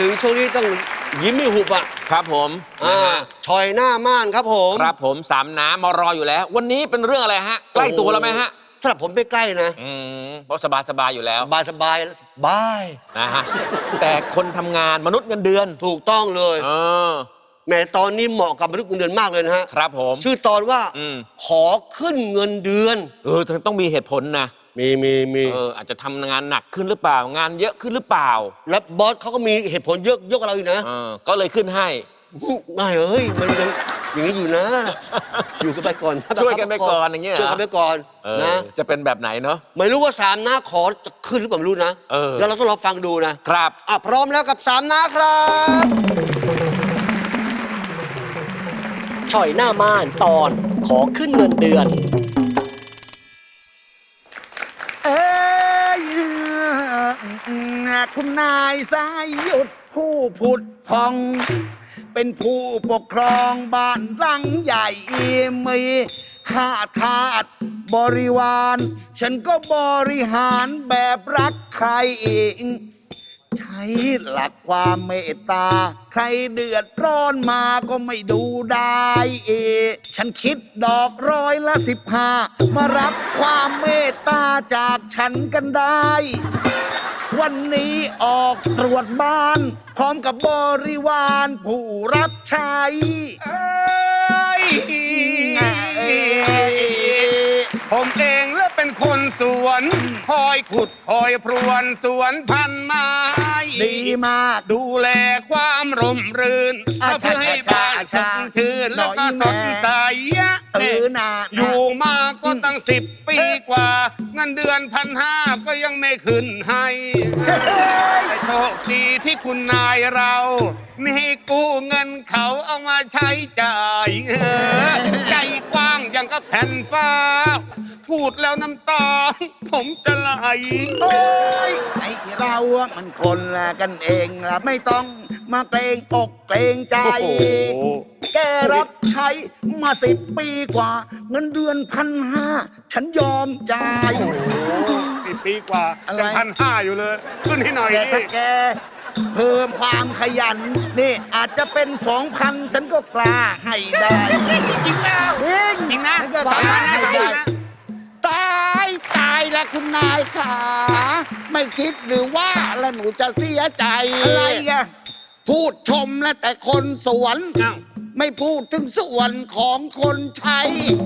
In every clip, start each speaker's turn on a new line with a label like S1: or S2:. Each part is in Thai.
S1: ถึงช่วงนี้ต้องยิ้มไม่หุบอะ
S2: ครับผมนะ
S1: อ่า
S2: ฮะ
S1: ชอยหน้าม่านครับผม
S2: ครับผมสามน้ำมารออยู่แล้ว วันนี้เป็นเรื่องอะไรฮะ ใกล้ตัวแล้วไหมฮะ
S1: สำหรับผมไม่ใกล้นะ
S2: อืมเพราะสบายสบายๆอยู่แล้ว
S1: สบายสบายบาย
S2: นะฮะแต่คนทำงานมนุษย์เงินเดือน
S1: ถูกต้องเลย
S2: เออ
S1: แหมตอนนี้เหมาะกับมนุษย์เงินเดือนมากเลยนะฮะ
S2: ครับผม
S1: ชื่อตอนว่า
S2: อืม
S1: ขอขึ้นเงินเดือน
S2: เออต้องมีเหตุผลนะ
S1: มีมีมี
S2: เอออาจจะทำงานหนักขึ้นหรือเปล่า งานเยอะขึ้นหรือเปล่า
S1: แล้วบอสเขาก็มีเหตุผลเยอะเยอะกว่าเราอีกนะ
S2: เออก็เลยขึ้นให้
S1: ไม่เอ้ยมันยังอย่างนี้อยู่นะ อยู่กันไปก่อน
S2: ช่วยกันไปก่อนอย่างเงี้ยเหรอ
S1: ช่วยกันไปก่อน
S2: เออ
S1: นะ
S2: จะเป็นแบบไหนเนาะ
S1: ไม่รู้ว่าสามน้าขอจะขึ้นหรือเปล่าไม่รู้นะ
S2: เออ
S1: แล้วเราต้องรอฟังดูนะครับ อะพร้อมแล้วกับสามน้าครับ
S3: ช่อยหน้าม่านตอนขอขึ้นเงินเดือน
S4: คุณนายสายหยุดผู้ผุดพอง เป็นผู้ปกครองบ้านหลังใหญ่มีข้าทาสบริวาร ฉันก็บริหารแบบรักใครเองใช้หลักความเมตตา ใครเดือดร้อนมาก็ไม่ดูได้เอ ฉันคิดดอกร้อยละสิบห้ามารับความเมตตาจากฉันกันได้ วันนี้ออกตรวจบ้าน พร้อมกับบริวารผู้รับใช้
S5: ผมเองและเป็นคนสวน คอยขุดคอยพรวนสวนพันไม้
S4: ดีมาก
S5: ดูแลความร่มรื่น
S4: อะ
S5: เพื่อให้บ้านส
S4: ช้า
S5: ด
S4: ๆ
S5: ชื่น
S4: หน่
S5: แล้ว
S4: อย
S5: ก็สด
S4: แม่
S5: ใส
S4: เออนา
S5: อยู่มาก็ตั้งสิบปีกว่า เงินเดือนพันห้าก็ยังไม่ขึ้นให้แต่โชคดีที่คุณนายเราไม่ให้กู้เงินเขาเอามาใช้จ่ายเออใจกว้างอย่างกับแผ่นฟ้า พูดแล้วน้ำตา ผมจะไหล
S4: โอ้ยไอเราอะมันคนละกันเองละไม่ต้องมาเกรงอกเกรงใจ
S5: โอ้โห
S4: แกรับใช้มาสิบปีกว่า เงินเดือนพันห้าฉันยอมจ่าย
S5: ปีปีกว่า
S4: อะไร
S5: ยังพันห้าอยู่เลย ขึ้นให้หน่อย
S4: แต่
S5: ดิ
S4: ถ้าแกเพิ่มความขยัน นี่อาจจะเป็นสองพันฉันก็กล้าให้ได้
S5: จริงแล้ว
S4: จริง
S6: ขาไม่คิดหรือว่าแล้วหนูจะเสียใจ
S4: อะไรอะ
S6: พูดชมแล้วแต่คนสวน
S5: อ้าว
S6: ไม่พูดถึงส่วนของคนใช้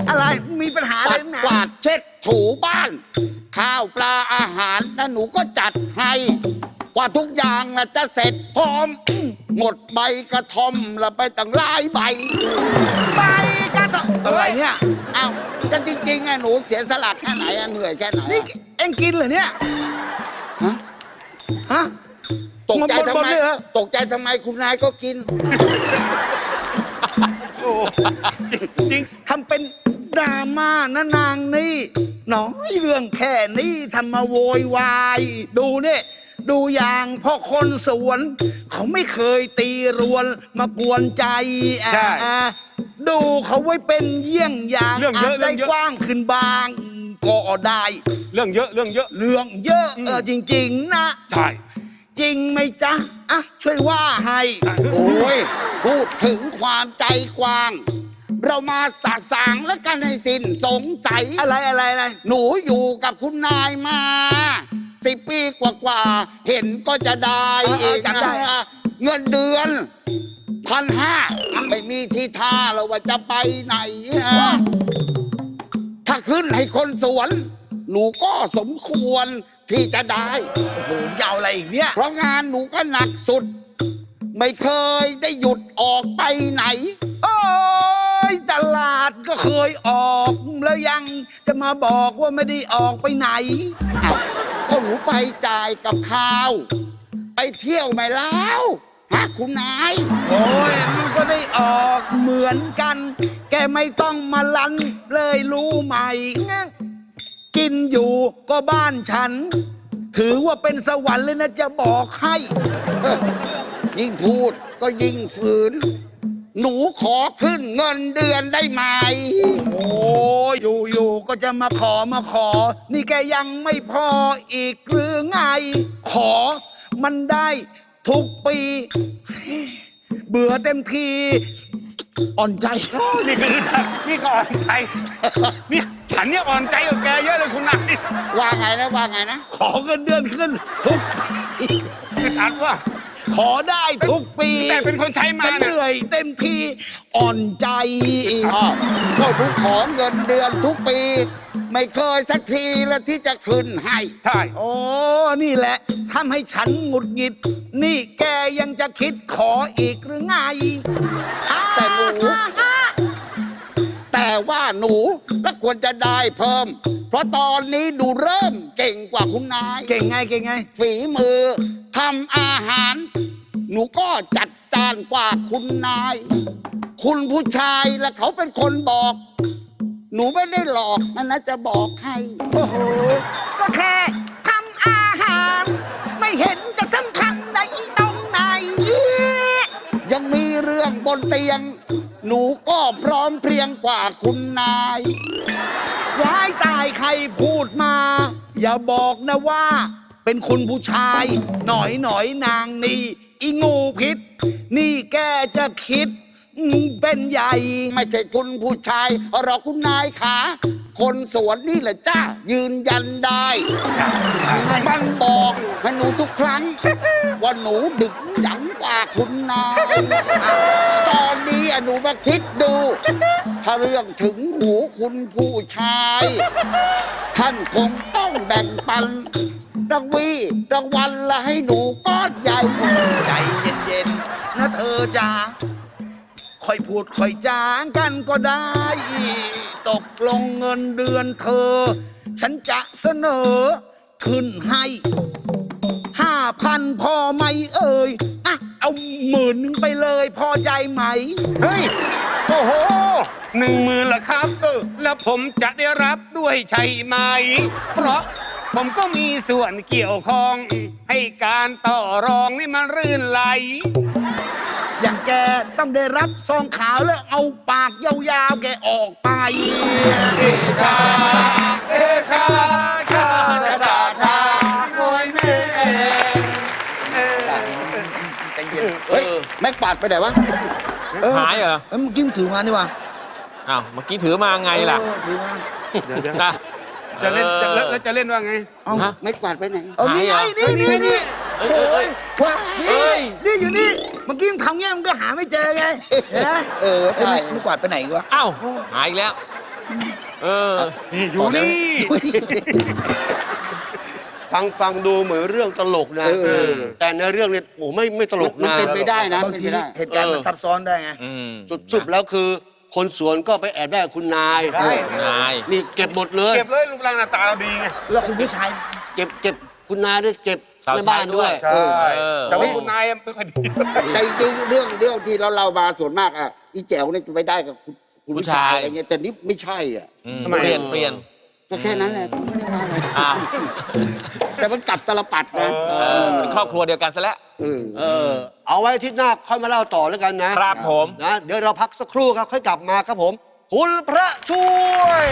S4: อะไรมีปัญหาอะไร
S6: ปัด
S4: นะ
S6: กวาดเช็ดถูบ้าน ข้าวปลาอาหารนะหนูก็จัดให้ กว่าทุกอย่างนะจะเสร็จพร้อม หมดใบกระท่อมละไปตั้งหลายใบ
S4: ไปกัน ต่ออะไรเนี่ย
S6: อ้าวจะจริงๆอะหนูเสียสละแค่ไหนอะเหนื่อยแค่ไหนอะ
S4: นี่เอ็งกินเหรอเนี่ย
S6: ฮะ
S4: ฮะ
S6: ตกใจ
S4: หมด
S6: ทำ
S4: หมด
S6: ไม
S4: เลยเหรอ
S6: ตกใจทำไมคุณนายก็กิน
S5: โอ้จริง
S4: ทำเป็นดราม่านะนางนี่น้อยเรื่องแค่นี้ทำมาโวยวาย ดูเนี่ย ดูอย่างพ่อคนสวน เขาไม่เคยตีรวนมากวนใจอะ
S5: ใช่
S4: อะ ดูเขาไว้เป็นเยี่ยงอย่าง
S5: เรื่องเย
S4: อา
S5: อะ
S4: จใจ
S5: เรื่องเยอะ
S4: กว้างขึ้นบางก็ได้
S5: เรื่องเยอะเรื่องเยอะ
S4: เรื่องเยอะเออจริง ๆ นะ
S5: ใช่
S4: จริงไหมจ๊ะอะช่วยว่าให้
S6: โอ้ย พูดถึงความใจกว้าง เรามาสะสางแล้วกันให้สิ้นสงสัย
S4: อะไรอะไรอะไร
S6: หนูอยู่กับคุณนายมาสิบปีกว่าๆ เห็นก็จะได้
S4: เออเออจำได้
S6: นะเงินเดือน พันห้าไม่มีที่ท่าเราว่าจะไปไหนอะถ้าขึ้นให้คนสวน หนูก็สมควรที่จะได้
S4: โอ้โหยาวอะไรอีกเนี่ย
S6: เพราะงานหนูก็หนักสุด ไม่เคยได้หยุดออกไปไหน
S4: โอ้ยตลาดก็เคยออกแล้วยังจะมาบอกว่าไม่ได้ออกไปไหน
S6: อ้าวก็หนูไปจ่ายกับข้าว ไปเที่ยวไหมแล้ว ฮะคุณนาย
S4: โอ้ยมันก็ได้ออกเหมือนกัน แกไม่ต้องมาลันเลยรู้ไหมงั้นกินอยู่ก็บ้านฉัน ถือว่าเป็นสวรรค์เลยนะจะบอกให้
S6: ยิ่งพูดก็ยิ่งฝืน หนูขอขึ้นเงินเดือนได้ไหม
S4: โอ้ยอยู่ๆก็จะมาขอมาขอ นี่แกยังไม่พออีกหรือไง ขอมันได้ ทุกปี เบื่อเต็มที อ่อนใจ
S5: นี่คือนี่ก็อ่อนใจนี่ฉันเนี่ยอ่อนใจกับแกเยอะเลยคุณนาย
S6: ว่าไงนะว่าไงนะ
S4: ขอเงินเดือนขึ้น ทุกปี
S5: คือฉันว่า
S4: ขอได้ทุกปี
S5: แต่เป็นคนใช้มา
S4: จะ
S5: เนี่ย
S4: เหนื่อยเต็มที อ่อนใจ
S6: อ้าวก็ผู้ขอเงินเดือนทุกปี ไม่เคยสักทีแล้วที่จะขึ้นให้
S5: ใช่
S4: โอ้ นี่แหละทำให้ฉันหงุดหงิด นี่แกยังจะคิดขออีกหรือไง
S6: แต่หนู แต่ว่าหนูและควรจะได้เพิ่ม เพราะตอนนี้ดูเริ่มเก่งกว่าคุณนาย
S4: เก่งไงเก่งไง
S6: ฝีมือทำอาหาร หนูก็จัดจานกว่าคุณนาย คุณผู้ชายและเขาเป็นคนบอก หนูไม่ได้หลอกนะนะจะบอกให้
S4: โอ้โห ก็แค่ทำอาหาร ไม่เห็นจะสำคัญในตรงไหน
S6: ยังมีเรื่องบนเตียง หนูก็พร้อมเพรียงกว่าคุณนาย
S4: ว้ายตายใครพูดมา อย่าบอกนะว่า เป็นคุณผู้ชาย หน่อยหน่อยนางนี่อีงูพิษ นี่แกจะคิดอืม เป็นใหญ่
S6: ไม่ใช่คุณผู้ชายหรอกคุณนายขาคนสวนนี่แหละจ้ายืนยันได้ มันบอกให้หนูทุกครั้ง ว่าหนูดึกยังกว่าคุณนาย ตอนนี้อะหนูมาคิดดู ถ้าเรื่องถึงหูคุณผู้ชาย ท่านคงต้องแบ่งปันรางวีรางวัลละให้หนูก้อนใหญ่
S4: ใจเย็นๆนะเธอจ๋า ค่อยพูดค่อยจางกันก็ได้ ตกลงเงินเดือนเธอ ฉันจะเสนอ ขึ้นให้ห้าพันพอไหมเอ่ยอะเอาหมื่นหนึ่งไปเลยพอใจไหม
S5: เฮ้ย โอ้โหหนึ่งหมื่นละครับเออแล้วผมจะได้รับด้วยใช่ไหม เพราะผมก็มีส่วนเกี่ยวข้อง ให้การต่อรองนี่มันรื่นไหล
S4: อย่างแกต้องได้รับซองขาวแล้วเอาปากยาวๆแกออกไปใจเย็น
S6: เฮ้ย แม็กปาดไปไหนวะ
S4: เออ
S2: หายเหรอ
S4: เอ้ยมื่อกี้มันถือมานี่วะ
S2: อ้าวเมื่อกี้ถือมาไงล่ะ
S4: เออถือมา
S2: นะ
S5: จะเล่นจะ
S2: ออ
S5: แล้วแล้วจะเล่นว่าไง
S4: เอา
S2: ฮะ
S6: แม็กปาดไปไหน
S4: เอานี่ไงนี่นี่นี่โอ้
S2: ย
S4: ย
S2: เอ้ย
S4: นี่
S2: เอ้ย
S4: นี่อยู่นี่ เมื่อกี้มึงทำเงี้ยมึงก็หาไม่เจอไงเห็นไหม
S6: เออใช่
S4: ยไม่ไม่กวาดไปไหนวะ
S2: อ้าวหายอีกแล้ว เออ
S5: อยู่นี่
S1: ฟังฟังดูเหมือนเรื่องตลกนะ
S6: เออเออ
S1: แต่ในเรื่องเนี่ยโอ้ไม่ไม่ตลก
S6: มัน
S1: นะ
S6: เป็นไปได้นะ
S4: บาง
S6: เป็น
S4: ที
S6: ไปได้
S4: เหตุการณ์มัน
S1: เออ
S4: ซับซ้อนได้ไง
S2: อืม
S1: สุดสุดแล้วคือ คนสวนก็ไปแอบได้กับคุณนาย
S5: ได้
S2: นาย
S1: นี่เก็บหมดเลย
S5: เก็บเลยรูปร่างหน้าตาเราดีไง
S4: แล้วคุณผู้ชาย
S1: เก็บเก็บ คุณนายด้วยเก็บ
S2: สาว
S1: ใน
S2: ใช้
S1: บ้านด้วย
S2: ด้วย
S5: ใช่
S2: เออ
S5: แต่ว่าคุณนายไม่ค่อยดี
S6: แต่จริงๆเรื่องเรื่องที่เราเรามาส่วนมากอะอีแจ๋วเนี่ยจะไปได้กับคุณคุณผู้ชายอะไรเงี้ยแต่นี่ไม่ใช่อะ
S2: อืม
S5: ทำไม
S2: เปลี่ยนเปลี่ยน
S6: ก็แค่นั้นแหละก็ไม่ได้ว่าอะไร
S2: อ้าว
S6: แต่มันกลับตลปัดนะ
S2: เออเป็นครอบครัวเดียวกันซะแล้ว
S6: เออ
S1: เออ เอาไว้อาทิตย์หน้าค่อยมาเล่าต่อแล้วกันนะครับ
S2: ผม
S1: นะ เดี๋ยวเราพักสักครู่ครับ ค่อยกลับมาครับผม คุณพระช่วย